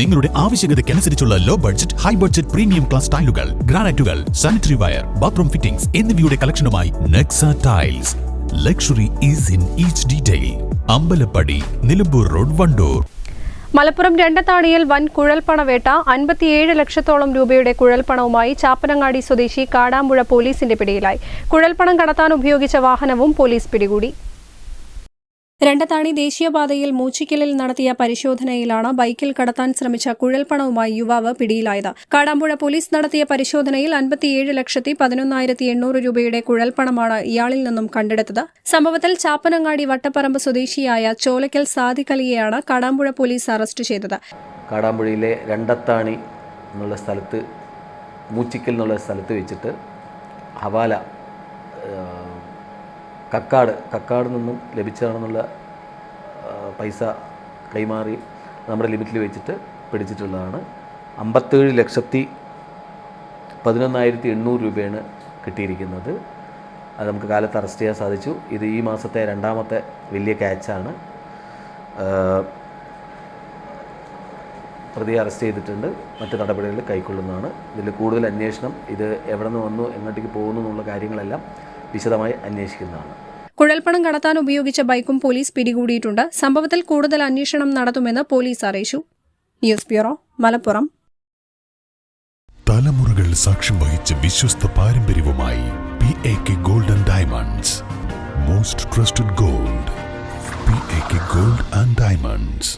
നിങ്ങളുടെ ആവശ്യകതയ്ക്കനുസരിച്ചുള്ള low budget high budget premium class ടൈലുകൾ ഗ്രാനൈറ്റുകൾ സാനിറ്ററി വയർ ബാത്റൂം ഫിറ്റിംഗ്സ് എന്നിവയുടെ കളക്ഷനുമായി Nexa tiles luxury is in each detail Ambalappadi Nilambur road Vandoor. Malappuram രണ്ടത്താണിയിൽ വൻ കുഴൽപ്പണവേട്ട അൻപത്തിയേഴ് ലക്ഷത്തോളം രൂപയുടെ കുഴൽപ്പണവുമായി ചാപ്പനങ്ങാടി സ്വദേശി കാടാമ്പുഴ പോലീസിന്റെ പിടിയിലായി. കുഴൽപ്പണം കടത്താൻ ഉപയോഗിച്ച വാഹനവും പോലീസ് പിടികൂടി. രണ്ടത്താണി ദേശീയപാതയിൽ മൂച്ചിക്കലിൽ നടത്തിയ പരിശോധനയിലാണ് ബൈക്കിൽ കടത്താൻ ശ്രമിച്ച കുഴൽപ്പണവുമായി യുവാവ് പിടിയിലായത്. കാടാമ്പുഴ പോലീസ് നടത്തിയ പരിശോധനയിൽ അൻപത്തിയേഴ് ലക്ഷത്തി പതിനൊന്നായിരത്തി എണ്ണൂറ് രൂപയുടെ കുഴൽപ്പണമാണ് ഇയാളിൽ നിന്നും കണ്ടെടുത്തത്. സംഭവത്തിൽ ചാപ്പനങ്ങാടി വട്ടപ്പറമ്പ് സ്വദേശിയായ ചോലക്കൽ സാദിഖലിയെയാണ് കാടാമ്പുഴ പോലീസ് അറസ്റ്റ് ചെയ്തത്. കാടാമ്പുഴയിലെ രണ്ടത്താണി എന്നുള്ള സ്ഥലത്ത് മൂച്ചിക്കൽ എന്നുള്ള സ്ഥലത്ത് വെച്ചിട്ട് ഹവാല കക്കാട് കക്കാട് നിന്നും ലഭിച്ചതാണെന്നുള്ള പൈസ കൈമാറി നമ്മുടെ ലിമിറ്റിൽ വെച്ചിട്ട് പിടിച്ചിട്ടുള്ളതാണ്. അമ്പത്തേഴ് ലക്ഷത്തി പതിനൊന്നായിരത്തി എണ്ണൂറ് രൂപയാണ് കിട്ടിയിരിക്കുന്നത്. അത് നമുക്ക് കാലത്ത് അറസ്റ്റ് ചെയ്യാൻ സാധിച്ചു. ഇത് ഈ മാസത്തെ രണ്ടാമത്തെ വലിയ ക്യാച്ചാണ് പ്രതിയെ അറസ്റ്റ് ചെയ്തിട്ടുണ്ട്. മറ്റ് നടപടികൾ കൈക്കൊള്ളുന്നതാണ്. ഇതിൽ കൂടുതൽ അന്വേഷണം ഇത് എവിടെ നിന്ന് വന്നു എങ്ങോട്ടേക്ക് പോകുന്നു എന്നുള്ള കാര്യങ്ങളെല്ലാം വിശദമായി അന്വേഷിക്കുന്നതാണ്. കുഴൽപ്പണം കടത്താൻ ഉപയോഗിച്ച ബൈക്കും പോലീസ് പിടികൂടിയിട്ടുണ്ട്. സംഭവത്തിൽ കൂടുതൽ അന്വേഷണം നടത്തുമെന്ന് പോലീസ് അറിയിച്ചു. News bureau Malappuram. തലമുറകൾ സാക്ഷ്യം വഹിച്ച വിശ്വസ്ത പാരമ്പര്യവുമായി P A K golden diamonds most trusted gold P A K gold and diamonds